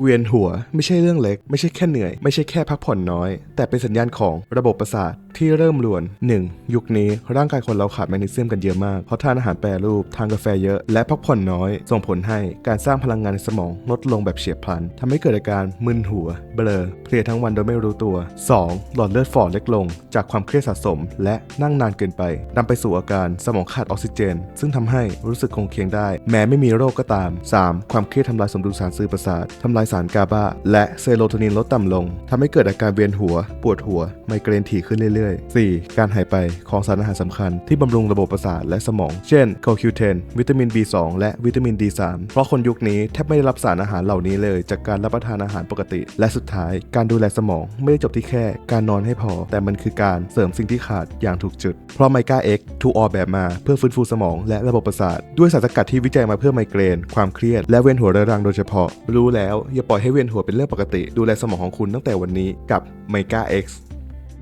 เวียนหัวไม่ใช่เรื่องเล็ก ไม่ใช่แค่เหนื่อย ไม่ใช่แค่พักผ่อนน้อย แต่เป็นสัญญาณของระบบประสาท ที่เริ่มรวน 1. ยุคนี้ร่างกายคนเราขาดแมกนีเซียมกันเยอะมาก เพราะทานอาหารแปรรูป ทานกาแฟเยอะ และพักผ่อนน้อย ส่งผลให้การสร้างพลังงานในสมองลดลงแบบเฉียบพลันทำให้เกิดอาการมึนหัว เบลอ เพลียทั้งวันโดยไม่รู้ตัว 2. หลอดเลือดฝ่อเล็กลง จากความเครียดสะสม และนั่งนานเกินไปนำไปสู่อาการสมองขาดออกซิเจน ซึ่งทำให้รู้สึกคงเคียงได้ แม้ไม่มีโรคก็ตาม 3. ความเครียดทำลายสมดุลสารสื่อประสาททำลายสารกาบาและเซโรโทนินลดต่ำลงทำให้เกิดอาการเวียนหัว ปวดหัว ไมเกรนถี่ขึ้นเรื่อยๆ 4. การหายไปของสารอาหารสำคัญที่บำรุงระบบประสาทและสมอง เช่น CoQ10 วิตามิน B2 และวิตามิน D3 เพราะคนยุคนี้แทบไม่ได้รับสารอาหารเหล่านี้เลย จากการรับประทานอาหารปกติ และสุดท้าย การดูแลสมองไม่ได้จบที่แค่ การนอนให้พอ แต่มันคือการเสริมสิ่งที่ขาดอย่างถูกจุด เพราะไมก้า X ถูกออกแบบมาเพื่อฟื้นฟูสมองและระบบประสาทด้วยสารสกัดที่วิจัยมาเพื่อไมเกรน ความเครียดและเวียนหัวเรื้อรังโดยเฉพาะ รู้แล้วอย่าปล่อยให้เวียนหัวเป็นเรื่องปกติ ดูแลสมองของคุณตั้งแต่วันนี้กับไมก้า X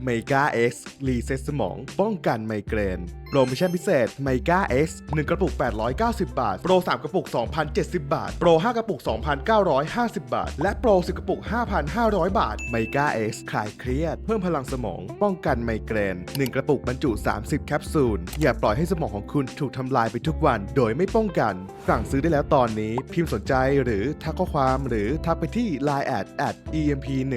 ไมก้า X รีเซ็ตสมอง ป้องกันไมเกรน โปรโมชั่นพิเศษไมก้า X 1 กระปุก 890 บาท โปร 3 กระปุก 2,070 บาท โปร 5 กระปุก 2,950 บาท และโปร 10 กระปุก 5,500 บาทไมก้า X คลายเครียด เพิ่มพลังสมอง ป้องกันไมเกรน 1 กระปุกบรรจุ 30 แคปซูล อย่าปล่อยให้สมองของคุณถูกทำลายไปทุกวัน โดยไม่ป้องกัน สั่งซื้อได้แล้วตอนนี้ พิมพ์สนใจหรือทักข้อความหรือทักไปที่ Line at at emp1